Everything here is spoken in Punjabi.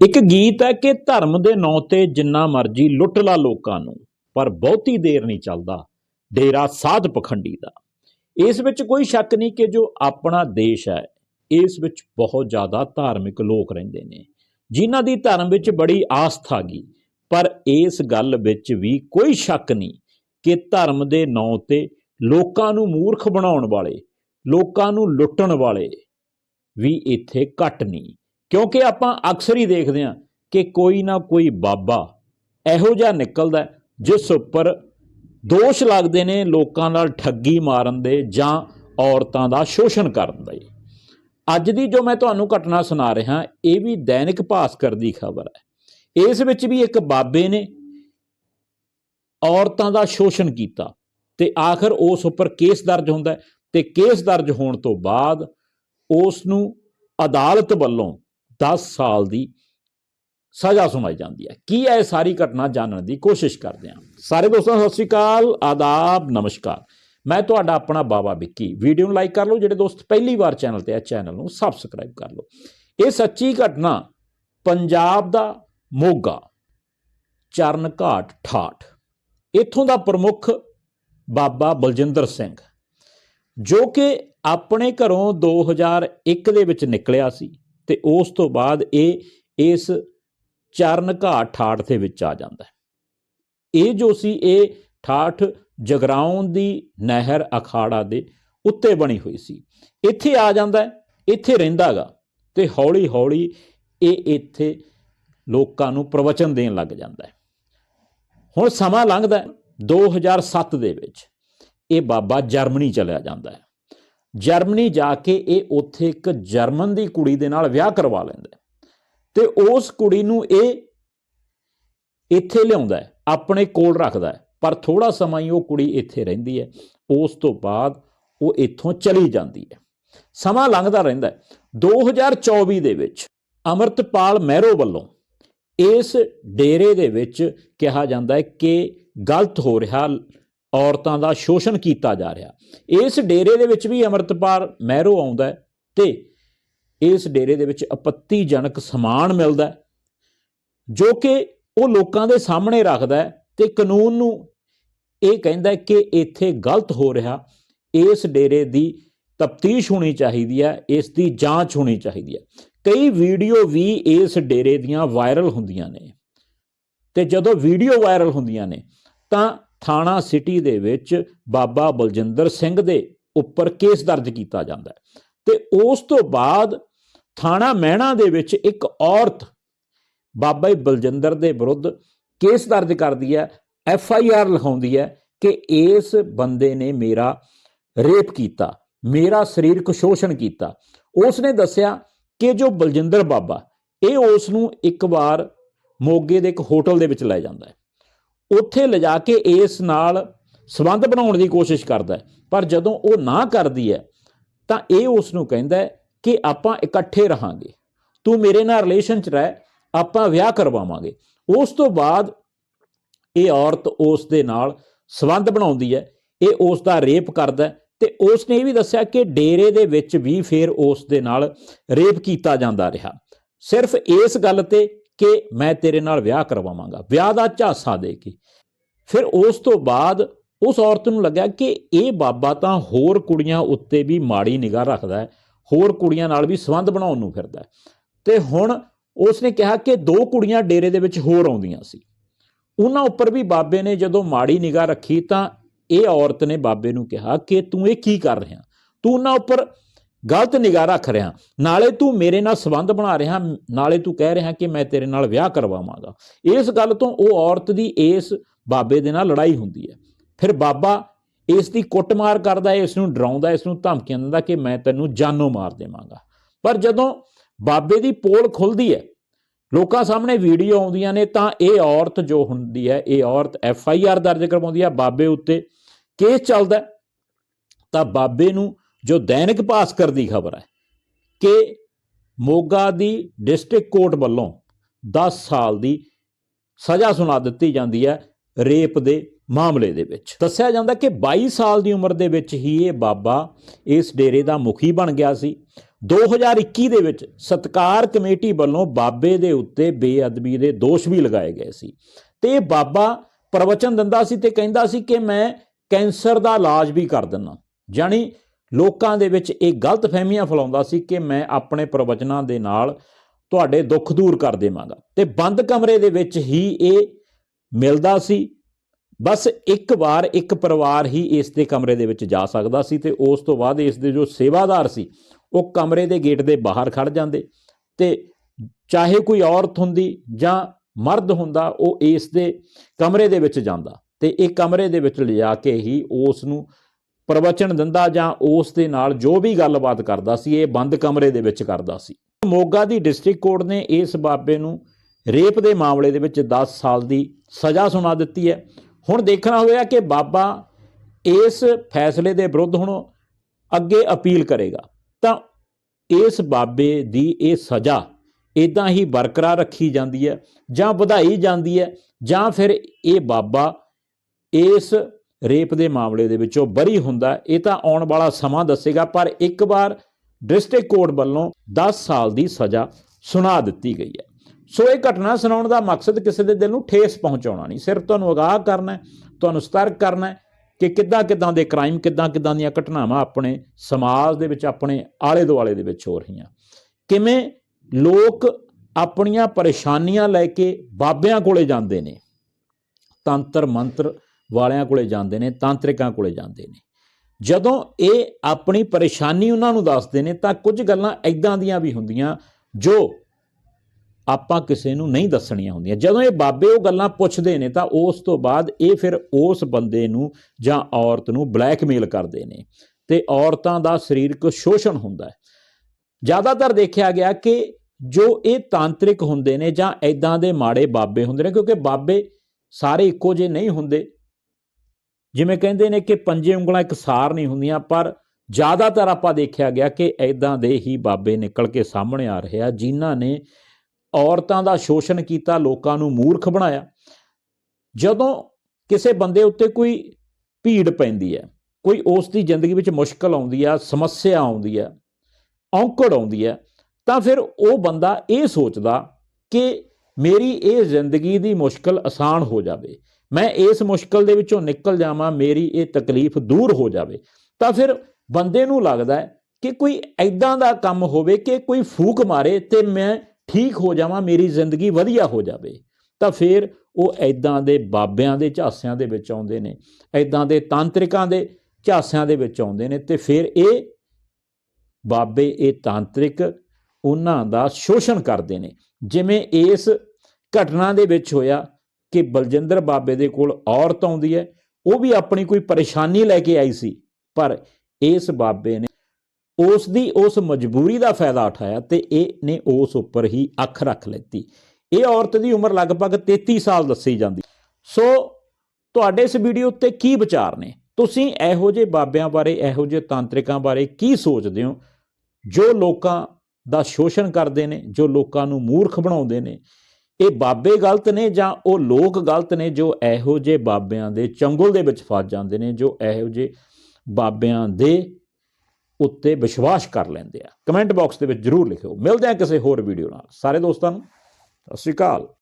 ਇੱਕ ਗੀਤ ਹੈ ਕਿ ਧਰਮ ਦੇ ਨਾਂ ਤੇ ਜਿੰਨਾ ਮਰਜ਼ੀ ਲੁੱਟ ਲਾ ਲੋਕਾਂ ਨੂੰ, ਪਰ ਬਹੁਤੀ ਦੇਰ ਨਹੀਂ ਚੱਲਦਾ, ਡੇਰਾ ਸਾਧ ਪਖੰਡੀ ਦਾ। ਇਸ ਵਿੱਚ ਕੋਈ ਸ਼ੱਕ ਨਹੀਂ ਕਿ ਜੋ ਆਪਣਾ ਦੇਸ਼ ਹੈ, ਇਸ ਵਿੱਚ ਬਹੁਤ ਜ਼ਿਆਦਾ ਧਾਰਮਿਕ ਲੋਕ ਰਹਿੰਦੇ ਨੇ, ਜਿਨ੍ਹਾਂ ਦੀ ਧਰਮ ਵਿੱਚ ਬੜੀ ਆਸਥਾ ਗਈ ਪਰ ਇਸ ਗੱਲ ਵਿੱਚ ਵੀ ਕੋਈ ਸ਼ੱਕ ਨਹੀਂ ਕਿ ਧਰਮ ਦੇ ਨਾਂ ਤੇ ਲੋਕਾਂ ਨੂੰ ਮੂਰਖ ਬਣਾਉਣ ਵਾਲੇ, ਲੋਕਾਂ ਨੂੰ ਲੁੱਟਣ ਵਾਲੇ ਵੀ ਇੱਥੇ ਘੱਟ ਨਹੀਂ। ਕਿਉਂਕਿ ਆਪਾਂ ਅਕਸਰ ਹੀ ਦੇਖਦੇ ਹਾਂ ਕਿ ਕੋਈ ਨਾ ਕੋਈ ਬਾਬਾ ਇਹੋ ਜਿਹਾ ਨਿਕਲਦਾ ਜਿਸ ਉੱਪਰ ਦੋਸ਼ ਲੱਗਦੇ ਨੇ ਲੋਕਾਂ ਨਾਲ ਠੱਗੀ ਮਾਰਨ ਦੇ ਜਾਂ ਔਰਤਾਂ ਦਾ ਸ਼ੋਸ਼ਣ ਕਰਨ ਦੇ। ਅੱਜ ਦੀ ਜੋ ਮੈਂ ਤੁਹਾਨੂੰ ਘਟਨਾ ਸੁਣਾ ਰਿਹਾ, ਇਹ ਵੀ ਦੈਨਿਕ ਭਾਸਕਰ ਦੀ ਖਬਰ ਹੈ। ਇਸ ਵਿੱਚ ਵੀ ਇੱਕ ਬਾਬੇ ਨੇ ਔਰਤਾਂ ਦਾ ਸ਼ੋਸ਼ਣ ਕੀਤਾ ਤੇ ਆਖਰ ਉਸ ਉੱਪਰ ਕੇਸ ਦਰਜ ਹੁੰਦਾ ਹੈ ਤੇ ਕੇਸ ਦਰਜ ਹੋਣ ਤੋਂ ਬਾਅਦ ਉਸ ਨੂੰ ਅਦਾਲਤ ਵੱਲੋਂ 10 ਸਾਲ ਦੀ ਸਜ਼ਾ ਸੁਣਾਈ ਜਾਂਦੀ ਹੈ। ਕੀ ਹੈ ਇਹ ਸਾਰੀ ਘਟਨਾ ਜਾਣਨ ਦੀ ਕੋਸ਼ਿਸ਼ ਕਰਦੇ ਹਾਂ? ਸਾਰੇ ਦੋਸਤਾਂ, ਸਤਿ ਸ਼੍ਰੀ ਅਕਾਲ, ਆਦਾਬ, ਨਮਸਕਾਰ। ਮੈਂ ਤੁਹਾਡਾ ਆਪਣਾ ਬਾਬਾ ਵਿੱਕੀ। ਵੀਡੀਓ ਨੂੰ ਲਾਈਕ ਕਰ ਲਓ, ਜਿਹੜੇ ਦੋਸਤ ਪਹਿਲੀ ਵਾਰ ਚੈਨਲ ਤੇ ਆ, ਚੈਨਲ ਨੂੰ ਸਬਸਕ੍ਰਾਈਬ ਕਰ ਲਓ। ਇਹ ਸੱਚੀ ਘਟਨਾ ਪੰਜਾਬ ਦਾ ਮੋਗਾ ਚਰਨ ਘਾਟ ਠਾਠ ਇੱਥੋਂ ਦਾ ਪ੍ਰਮੁੱਖ ਬਾਬਾ ਬਲਜਿੰਦਰ ਸਿੰਘ, ਜੋ ਕਿ ਆਪਣੇ ਘਰੋਂ 2001 ਦੇ ਵਿੱਚ ਨਿਕਲਿਆ ਸੀ। ਤੇ ਉਸ ਤੋਂ ਬਾਅਦ ਇਹ, ਇਸ ਚਰਨ ਘਾਟ ਠਾਠ ਦੇ ਵਿੱਚ ਆ ਜਾਂਦਾ ਹੈ। ਇਹ ਜੋ ਸੀ, ਇਹ ਠਾਠ ਜਗਰਾਉਣ ਦੀ ਨਹਿਰ ਅਖਾੜਾ ਦੇ ਉੱਤੇ ਬਣੀ ਹੋਈ ਸੀ। ਇੱਥੇ ਆ ਜਾਂਦਾ ਹੈ, ਇੱਥੇ ਰਹਿੰਦਾਗਾ ਤੇ ਹੌਲੀ ਹੌਲੀ ਇਹ ਇੱਥੇ ਲੋਕਾਂ ਨੂੰ ਪ੍ਰਵਚਨ ਦੇਣ ਲੱਗ ਜਾਂਦਾ ਹੈ। ਹੁਣ ਸਮਾਂ ਲੰਘਦਾ ਹੈ 2007 ਦੇ ਵਿੱਚ ਇਹ ਬਾਬਾ ਜਰਮਨੀ ਚਲਿਆ ਜਾਂਦਾ ਹੈ। ਜਰਮਨੀ ਜਾ ਕੇ ਇਹ ਉੱਥੇ ਇੱਕ ਜਰਮਨ ਦੀ ਕੁੜੀ ਦੇ ਨਾਲ ਵਿਆਹ ਕਰਵਾ ਲੈਂਦਾ ਹੈ। ਤੇ ਉਸ ਕੁੜੀ ਨੂੰ ਇਹ ਇੱਥੇ ਲਿਆਉਂਦਾ ਆਪਣੇ ਕੋਲ ਰੱਖਦਾ ਪਰ ਥੋੜਾ ਸਮਾਂ ਹੀ ਉਹ ਕੁੜੀ ਇੱਥੇ ਰਹਿੰਦੀ ਹੈ। ਉਸ ਤੋਂ ਬਾਅਦ ਉਹ ਇੱਥੋਂ ਚਲੀ ਜਾਂਦੀ ਹੈ। ਸਮਾਂ ਲੰਘਦਾ ਰਹਿੰਦਾ ਹੈ। 2024 ਦੇ ਵਿੱਚ ਅਮਰਤਪਾਲ ਮਹਿਰੋ ਵੱਲੋਂ ਇਸ ਡੇਰੇ ਦੇ ਵਿੱਚ ਕਿਹਾ ਜਾਂਦਾ ਹੈ ਕਿ ਗਲਤ ਹੋ ਰਿਹਾ ਔਰਤਾਂ ਦਾ ਸ਼ੋਸ਼ਣ ਕੀਤਾ ਜਾ ਰਿਹਾ। ਇਸ ਡੇਰੇ ਦੇ ਵਿੱਚ ਵੀ ਅਮਰਤਪਾਲ ਮਹਿਰੋ ਆਉਂਦਾ ਹੈ ਤੇ ਇਸ ਡੇਰੇ ਦੇ ਵਿੱਚ ਆਪੱਤੀਜਨਕ ਸਮਾਨ ਮਿਲਦਾ ਜੋ ਕਿ ਉਹ ਲੋਕਾਂ ਦੇ ਸਾਹਮਣੇ ਰੱਖਦਾ ਹੈ ਤੇ ਕਾਨੂੰਨ ਨੂੰ ਇਹ ਕਹਿੰਦਾ ਕਿ ਇੱਥੇ ਗਲਤ ਹੋ ਰਿਹਾ। ਇਸ ਡੇਰੇ ਦੀ ਤਫਤੀਸ਼ ਹੋਣੀ ਚਾਹੀਦੀ ਹੈ, ਇਸ ਦੀ ਜਾਂਚ ਹੋਣੀ ਚਾਹੀਦੀ ਹੈ। ਕਈ ਵੀਡੀਓ ਵੀ ਇਸ ਡੇਰੇ ਦੀਆਂ ਵਾਇਰਲ ਹੁੰਦੀਆਂ ਨੇ। ਤੇ ਜਦੋਂ ਵੀਡੀਓ ਵਾਇਰਲ ਹੁੰਦੀਆਂ ਨੇ, ਤਾਂ ਥਾਣਾ ਸਿਟੀ ਦੇ ਵਿੱਚ ਬਾਬਾ ਬਲਜਿੰਦਰ ਸਿੰਘ ਦੇ ਉੱਪਰ ਕੇਸ ਦਰਜ ਕੀਤਾ ਜਾਂਦਾ ਹੈ। ਤੇ ਉਸ ਤੋਂ ਬਾਅਦ ਥਾਣਾ ਮਹਿਣਾ ਦੇ ਵਿੱਚ ਇੱਕ ਔਰਤ ਬਾਬਾ ਬਲਜਿੰਦਰ ਦੇ ਵਿਰੁੱਧ ਕੇਸ ਦਰਜ ਕਰਦੀ ਹੈ, ਐਫ ਆਈ ਆਰ ਲਿਖਾਉਂਦੀ ਹੈ ਕਿ ਇਸ ਬੰਦੇ ਨੇ ਮੇਰਾ ਰੇਪ ਕੀਤਾ, ਮੇਰਾ ਸਰੀਰਕ ਸ਼ੋਸ਼ਣ ਕੀਤਾ। ਉਸ ਨੇ ਦੱਸਿਆ ਕਿ ਜੋ ਬਲਜਿੰਦਰ ਬਾਬਾ, ਇਹ ਉਸ ਨੂੰ ਇੱਕ ਵਾਰ ਮੋਗੇ ਦੇ ਇੱਕ ਹੋਟਲ ਦੇ ਵਿੱਚ ਲੈ ਜਾਂਦਾ ਹੈ। ਉੱਥੇ ਲਿਜਾ ਕੇ ਇਸ ਨਾਲ ਸਬੰਧ ਬਣਾਉਣ ਦੀ ਕੋਸ਼ਿਸ਼ ਕਰਦਾ ਪਰ ਜਦੋਂ ਉਹ ਨਾ ਕਰਦੀ ਹੈ, ਤਾਂ ਇਹ ਉਸ ਨੂੰ ਕਹਿੰਦਾ ਕਿ ਆਪਾਂ ਇਕੱਠੇ ਰਹਾਂਗੇ। ਤੂੰ ਮੇਰੇ ਨਾਲ ਰਿਲੇਸ਼ਨ 'ਚ ਰਹਿ, ਆਪਾਂ ਵਿਆਹ ਕਰਵਾਵਾਂਗੇ। ਉਸ ਤੋਂ ਬਾਅਦ ਇਹ ਔਰਤ ਉਸ ਦੇ ਨਾਲ ਸਬੰਧ ਬਣਾਉਂਦੀ ਹੈ। ਇਹ ਉਸ ਦਾ ਰੇਪ ਕਰਦਾ ਹੈ ਤੇ ਉਸ ਨੇ ਇਹ ਵੀ ਦੱਸਿਆ ਕਿ ਡੇਰੇ ਦੇ ਵਿੱਚ ਵੀ ਫੇਰ ਉਸ ਦੇ ਨਾਲ ਰੇਪ ਕੀਤਾ ਜਾਂਦਾ ਰਿਹਾ। ਸਿਰਫ ਇਸ ਗੱਲ ਤੇ ਕਿ ਮੈਂ ਤੇਰੇ ਨਾਲ ਵਿਆਹ ਕਰਵਾਵਾਂਗਾ। ਵਿਆਹ ਦਾ ਝਾਸਾ ਦੇ ਕੇ। ਫਿਰ ਉਸ ਤੋਂ ਬਾਅਦ ਉਸ ਔਰਤ ਨੂੰ ਲੱਗਿਆ ਕਿ ਇਹ ਬਾਬਾ ਤਾਂ ਹੋਰ ਕੁੜੀਆਂ ਉੱਤੇ ਵੀ ਮਾੜੀ ਨਿਗਾਹ ਰੱਖਦਾ ਹੈ, ਹੋਰ ਕੁੜੀਆਂ ਨਾਲ ਵੀ ਸੰਬੰਧ ਬਣਾਉਣ ਨੂੰ ਫਿਰਦਾ ਹੈ। ਤੇ ਹੁਣ ਉਸ ਨੇ ਕਿਹਾ ਕਿ ਦੋ ਕੁੜੀਆਂ ਡੇਰੇ ਦੇ ਵਿੱਚ ਹੋਰ ਆਉਂਦੀਆਂ ਸੀ। ਉਹਨਾਂ ਉੱਪਰ ਵੀ ਬਾਬੇ ਨੇ ਜਦੋਂ ਮਾੜੀ ਨਿਗਾਹ ਰੱਖੀ ਤਾਂ ਇਹ ਔਰਤ ਨੇ ਬਾਬੇ ਨੂੰ ਕਿਹਾ ਕਿ ਤੂੰ ਇਹ ਕੀ ਕਰ ਰਿਹਾ? ਤੂੰ ਉਹਨਾਂ ਉੱਪਰ ਗਲਤ ਨਿਗਾਹ ਰੱਖ ਰਿਹਾ। ਨਾਲੇ ਤੂੰ ਮੇਰੇ ਨਾਲ ਸੰਬੰਧ ਬਣਾ ਰਿਹਾ। ਨਾਲੇ ਤੂੰ ਕਹਿ ਰਿਹਾ ਕਿ ਮੈਂ ਤੇਰੇ ਨਾਲ ਵਿਆਹ ਕਰਵਾਵਾਂਗਾ। ਇਸ ਗੱਲ ਤੋਂ ਉਹ ਔਰਤ ਦੀ ਇਸ ਬਾਬੇ ਦੇ ਨਾਲ ਲੜਾਈ ਹੁੰਦੀ ਹੈ। ਫਿਰ ਬਾਬਾ ਇਸ ਦੀ ਕੁੱਟਮਾਰ ਕਰਦਾ ਹੈ, ਇਸ ਨੂੰ ਡਰਾਉਂਦਾ ਹੈ, ਇਸ ਨੂੰ ਧਮਕੀਆਂ ਦਿੰਦਾ ਕਿ ਮੈਂ ਤੈਨੂੰ ਜਾਨੋਂ ਮਾਰ ਦੇਵਾਂਗਾ। ਪਰ ਜਦੋਂ ਬਾਬੇ ਦੀ ਪੋਲ ਖੁੱਲਦੀ ਹੈ, ਲੋਕਾਂ ਸਾਹਮਣੇ ਵੀਡੀਓ ਆਉਂਦੀਆਂ ਨੇ, ਤਾਂ ਇਹ ਔਰਤ ਜੋ ਹੁੰਦੀ ਹੈ, ਇਹ ਔਰਤ ਐਫ ਆਈ ਆਰ ਦਰਜ ਕਰਵਾਉਂਦੀ ਹੈ। ਬਾਬੇ ਉੱਤੇ ਕੇਸ ਚੱਲਦਾ ਤਾਂ ਬਾਬੇ ਨੂੰ ਜੋ ਦੈਨਿਕ ਭਾਸਕਰ ਦੀ ਖਬਰ ਹੈ, ਕਿ ਮੋਗਾ ਦੀ ਡਿਸਟ੍ਰਿਕਟ ਕੋਰਟ ਵੱਲੋਂ 10 ਸਾਲ ਦੀ ਸਜ਼ਾ ਸੁਣਾ ਦਿੱਤੀ ਜਾਂਦੀ ਹੈ ਰੇਪ ਦੇ ਮਾਮਲੇ ਦੇ ਵਿੱਚ। ਦੱਸਿਆ ਜਾਂਦਾ ਕਿ 22 ਸਾਲ ਦੀ ਉਮਰ ਦੇ ਵਿੱਚ ਹੀ ਇਹ ਬਾਬਾ ਇਸ ਡੇਰੇ ਦਾ ਮੁਖੀ ਬਣ ਗਿਆ ਸੀ। 2021 ਦੇ ਵਿੱਚ ਸਤਕਾਰ ਕਮੇਟੀ ਵੱਲੋਂ ਬਾਬੇ ਦੇ ਉੱਤੇ ਬੇਅਦਬੀ ਦੇ ਦੋਸ਼ ਵੀ ਲਗਾਏ ਗਏ ਸੀ। ਤੇ ਇਹ ਬਾਬਾ ਪ੍ਰਵਚਨ ਦਿੰਦਾ ਸੀ ਤੇ ਕਹਿੰਦਾ ਸੀ ਕਿ ਮੈਂ ਕੈਂਸਰ ਦਾ ਇਲਾਜ ਵੀ ਕਰ ਦਿੰਦਾ। ਜਾਣੀ ਲੋਕਾਂ ਦੇ ਵਿੱਚ ਇਹ ਗਲਤ ਫਹਿਮੀਆਂ ਫੈਲਾਉਂਦਾ ਸੀ ਕਿ ਮੈਂ ਆਪਣੇ ਪ੍ਰਵਚਨਾਂ ਦੇ ਨਾਲ ਤੁਹਾਡੇ ਦੁੱਖ ਦੂਰ ਕਰ ਦੇਵਾਂਗਾ। ਤੇ ਬੰਦ ਕਮਰੇ ਦੇ ਵਿੱਚ ਹੀ ਇਹ ਮਿਲਦਾ ਸੀ। ਬਸ ਇੱਕ ਵਾਰ ਇੱਕ ਪਰਿਵਾਰ ਹੀ ਇਸ ਦੇ ਕਮਰੇ ਦੇ ਵਿੱਚ ਜਾ ਸਕਦਾ ਸੀ ਤੇ ਉਸ ਤੋਂ ਬਾਅਦ ਇਸ ਦੇ ਜੋ ਸੇਵਾਦਾਰ ਸੀ, ਉਹ ਕਮਰੇ ਦੇ ਗੇਟ ਦੇ ਬਾਹਰ ਖੜ ਜਾਂਦੇ ਤੇ ਚਾਹੇ ਕੋਈ ਔਰਤ ਹੁੰਦੀ ਜਾਂ ਮਰਦ ਹੁੰਦਾ, ਉਹ ਇਸ ਦੇ ਕਮਰੇ ਦੇ ਵਿੱਚ ਜਾਂਦਾ ਤੇ ਇਹ ਕਮਰੇ ਦੇ ਵਿੱਚ ਲਿਜਾ ਕੇ ਹੀ ਉਸ ਨੂੰ ਪ੍ਰਵਚਨ ਦਿੰਦਾ ਜਾਂ ਉਸ ਦੇ ਨਾਲ ਜੋ ਵੀ ਗੱਲਬਾਤ ਕਰਦਾ ਸੀ, ਇਹ ਬੰਦ ਕਮਰੇ ਦੇ ਵਿੱਚ ਕਰਦਾ ਸੀ। ਮੋਗਾ ਦੀ ਡਿਸਟ੍ਰਿਕਟ ਕੋਰਟ ਨੇ ਇਸ ਬਾਬੇ ਨੂੰ ਰੇਪ ਦੇ ਮਾਮਲੇ ਦੇ ਵਿੱਚ 10 ਸਾਲ ਦੀ ਸਜ਼ਾ ਸੁਣਾ ਦਿੱਤੀ ਹੈ। ਹੁਣ ਦੇਖਣਾ ਹੋਇਆ ਕਿ ਬਾਬਾ ਇਸ ਫੈਸਲੇ ਦੇ ਵਿਰੁੱਧ ਹੁਣ ਅੱਗੇ ਅਪੀਲ ਕਰੇਗਾ। ਤਾਂ ਇਸ ਬਾਬੇ ਦੀ ਇਹ ਸਜ਼ਾ ਇਦਾਂ ਹੀ ਬਰਕਰਾਰ ਰੱਖੀ ਜਾਂਦੀ ਹੈ ਜਾਂ ਵਧਾਈ ਜਾਂਦੀ ਹੈ ਜਾਂ ਫਿਰ ਇਹ ਬਾਬਾ ਇਸ ਰੇਪ ਦੇ ਮਾਮਲੇ ਦੇ ਵਿੱਚੋਂ ਬਰੀ ਹੁੰਦਾ, ਇਹ ਤਾਂ ਆਉਣ ਵਾਲਾ ਸਮਾਂ ਦੱਸੇਗਾ, ਪਰ ਇੱਕ ਵਾਰ ਡਿਸਟ੍ਰਿਕਟ ਕੋਰਟ ਵੱਲੋਂ 10 ਸਾਲ ਦੀ ਸਜ਼ਾ ਸੁਣਾ ਦਿੱਤੀ ਗਈ ਹੈ। ਸੋ ਇਹ ਘਟਨਾ ਸੁਣਾਉਣ ਦਾ ਮਕਸਦ ਕਿਸੇ ਦੇ ਦਿਲ ਨੂੰ ਠੇਸ ਪਹੁੰਚਾਉਣਾ ਨਹੀਂ, ਸਿਰਫ ਤੁਹਾਨੂੰ ਅਗਾਹ ਕਰਨਾ ਹੈ, ਤੁਹਾਨੂੰ ਸਤਰਕ ਕਰਨਾ ਹੈ ਕਿ ਕਿੱਦਾਂ ਕਿੱਦਾਂ ਦੇ ਕ੍ਰਾਈਮ, ਕਿੱਦਾਂ ਕਿੱਦਾਂ ਦੀਆਂ ਘਟਨਾਵਾਂ ਆਪਣੇ ਸਮਾਜ ਦੇ ਵਿੱਚ, ਆਪਣੇ ਆਲੇ ਦੁਆਲੇ ਦੇ ਵਿੱਚ ਹੋ ਰਹੀਆਂ। ਕਿਵੇਂ ਲੋਕ ਆਪਣੀਆਂ ਪਰੇਸ਼ਾਨੀਆਂ ਲੈ ਕੇ ਬਾਬਿਆਂ ਕੋਲੇ ਜਾਂਦੇ ਨੇ, ਤੰਤਰ ਮੰਤਰ ਵਾਲਿਆਂ ਕੋਲੇ ਜਾਂਦੇ ਨੇ, ਤਾਂਤਰਿਕਾਂ ਕੋਲੇ ਜਾਂਦੇ ਨੇ। ਜਦੋਂ ਇਹ ਆਪਣੀ ਪਰੇਸ਼ਾਨੀ ਉਹਨਾਂ ਨੂੰ ਦੱਸਦੇ ਨੇ, ਤਾਂ ਕੁਝ ਗੱਲਾਂ ਐਦਾਂ ਦੀਆਂ ਵੀ ਹੁੰਦੀਆਂ ਜੋ ਆਪਾਂ ਕਿਸੇ ਨੂੰ ਨਹੀਂ ਦੱਸਣੀਆਂ ਹੁੰਦੀਆਂ। ਜਦੋਂ ਇਹ ਬਾਬੇ ਉਹ ਗੱਲਾਂ ਪੁੱਛਦੇ ਨੇ, ਤਾਂ ਉਸ ਤੋਂ ਬਾਅਦ ਇਹ ਫਿਰ ਉਸ ਬੰਦੇ ਨੂੰ ਜਾਂ ਔਰਤ ਨੂੰ ਬਲੈਕਮੇਲ ਕਰਦੇ ਨੇ ਤੇ ਔਰਤਾਂ ਦਾ ਸਰੀਰਕ ਸ਼ੋਸ਼ਣ ਹੁੰਦਾ ਹੈ। ਜ਼ਿਆਦਾਤਰ ਦੇਖਿਆ ਗਿਆ ਕਿ ਜੋ ਇਹ ਤਾਂਤਰਿਕ ਹੁੰਦੇ ਨੇ ਜਾਂ ਐਦਾਂ ਦੇ ਮਾੜੇ ਬਾਬੇ ਹੁੰਦੇ ਨੇ, ਕਿਉਂਕਿ ਬਾਬੇ ਸਾਰੇ ਇੱਕੋ ਜਿਹੇ ਨਹੀਂ ਹੁੰਦੇ ਜਿਵੇਂ ਕਹਿੰਦੇ ਨੇ ਕਿ ਪੰਜੇ ਉਂਗਲਾਂ ਇੱਕ ਸਾਰ ਨਹੀਂ ਹੁੰਦੀਆਂ, ਪਰ ਜ਼ਿਆਦਾਤਰ ਆਪਾਂ ਦੇਖਿਆ ਗਿਆ ਕਿ ਐਦਾਂ ਦੇ ਹੀ ਬਾਬੇ ਨਿਕਲ ਕੇ ਸਾਹਮਣੇ ਆ ਰਹੇ ਆ, ਜਿਨ੍ਹਾਂ ਨੇ ਔਰਤਾਂ ਦਾ ਸ਼ੋਸ਼ਣ ਕੀਤਾ, ਲੋਕਾਂ ਨੂੰ ਮੂਰਖ ਬਣਾਇਆ। ਜਦੋਂ ਕਿਸੇ ਬੰਦੇ ਉੱਤੇ ਕੋਈ ਭੀੜ ਪੈਂਦੀ ਹੈ, ਕੋਈ ਉਸ ਦੀ ਜ਼ਿੰਦਗੀ ਵਿੱਚ ਮੁਸ਼ਕਲ ਆਉਂਦੀ ਆ ਸਮੱਸਿਆ ਆਉਂਦੀ ਹੈ, ਔਂਕੜ ਆਉਂਦੀ ਹੈ, ਤਾਂ ਫਿਰ ਉਹ ਬੰਦਾ ਇਹ ਸੋਚਦਾ ਕਿ ਮੇਰੀ ਇਹ ਜ਼ਿੰਦਗੀ ਦੀ ਮੁਸ਼ਕਲ ਆਸਾਨ ਹੋ ਜਾਵੇ। ਮੈਂ ਇਸ ਮੁਸ਼ਕਲ ਦੇ ਵਿੱਚੋਂ ਨਿਕਲ ਜਾਵਾਂ, ਮੇਰੀ ਇਹ ਤਕਲੀਫ ਦੂਰ ਹੋ ਜਾਵੇ। ਤਾਂ ਫਿਰ ਬੰਦੇ ਨੂੰ ਲੱਗਦਾ ਕਿ ਕੋਈ ਐਦਾਂ ਦਾ ਕੰਮ ਹੋਵੇ ਕਿ ਕੋਈ ਫੂਕ ਮਾਰੇ ਤੇ ਮੈਂ ਠੀਕ ਹੋ ਜਾਵਾਂ, ਮੇਰੀ ਜ਼ਿੰਦਗੀ ਵਧੀਆ ਹੋ ਜਾਵੇ। ਤਾਂ ਫਿਰ ਉਹ ਐਦਾਂ ਦੇ ਬਾਬਿਆਂ ਦੇ ਝਾਸਿਆਂ ਦੇ ਵਿੱਚ ਆਉਂਦੇ ਨੇ ਐਦਾਂ ਦੇ ਤਾਂਤਰਿਕਾਂ ਦੇ ਝਾਸਿਆਂ ਦੇ ਵਿੱਚ ਆਉਂਦੇ ਨੇ ਤੇ ਫਿਰ ਇਹ ਬਾਬੇ, ਇਹ ਤਾਂਤਰਿਕ ਉਹਨਾਂ ਦਾ ਸ਼ੋਸ਼ਣ ਕਰਦੇ ਨੇ। ਜਿਵੇਂ ਇਸ ਘਟਨਾ ਦੇ ਵਿੱਚ ਹੋਇਆ ਕਿ ਬਲਜਿੰਦਰ ਬਾਬੇ ਦੇ ਕੋਲ ਔਰਤ ਆਉਂਦੀ ਹੈ, ਉਹ ਵੀ ਆਪਣੀ ਕੋਈ ਪਰੇਸ਼ਾਨੀ ਲੈ ਕੇ ਆਈ ਸੀ, ਪਰ ਇਸ ਬਾਬੇ ਨੇ ਉਸ ਦੀ ਉਸ ਮਜਬੂਰੀ ਦਾ ਫਾਇਦਾ ਉਠਾਇਆ ਤੇ ਇਹ ਨੇ ਉਸ ਉੱਪਰ ਹੀ ਅੱਖ ਰੱਖ ਲੈਤੀ। ਇਹ ਔਰਤ ਦੀ ਉਮਰ ਲਗਭਗ 33 ਸਾਲ ਦੱਸੀ ਜਾਂਦੀ। ਸੋ ਤੁਹਾਡੇ ਇਸ ਵੀਡੀਓ ਉੱਤੇ ਕੀ ਵਿਚਾਰ ਨੇ? ਤੁਸੀਂ ਇਹੋ ਜਿਹੇ ਬਾਬਿਆਂ ਬਾਰੇ, ਇਹੋ ਜਿਹੇ ਤਾਂਤਰਿਕਾਂ ਬਾਰੇ ਕੀ ਸੋਚਦੇ ਹੋ? ਜੋ ਲੋਕਾਂ ਦਾ ਸ਼ੋਸ਼ਣ ਕਰਦੇ ਨੇ, ਜੋ ਲੋਕਾਂ ਨੂੰ ਮੂਰਖ ਬਣਾਉਂਦੇ ਨੇ ਇਹ ਬਾਬੇ ਗਲਤ ਨੇ ਜਾਂ ਉਹ ਲੋਕ ਗਲਤ ਨੇ ਜੋ ਇਹੋ ਜਿਹੇ ਬਾਬਿਆਂ ਦੇ ਚੰਗਲ ਦੇ ਵਿੱਚ ਫਸ ਜਾਂਦੇ ਨੇ, ਜੋ ਇਹੋ ਜਿਹੇ ਬਾਬਿਆਂ ਦੇ ਉੱਤੇ ਵਿਸ਼ਵਾਸ ਕਰ ਲੈਂਦੇ ਆ। ਕਮੈਂਟ ਬਾਕਸ ਦੇ ਵਿੱਚ ਜਰੂਰ ਲਿਖਿਓ। ਮਿਲਦੇ ਆ ਕਿਸੇ ਹੋਰ ਵੀਡੀਓ ਨਾਲ। ਸਾਰੇ ਦੋਸਤਾਂ ਨੂੰ, ਸਤਿ ਸ਼੍ਰੀ ਅਕਾਲ।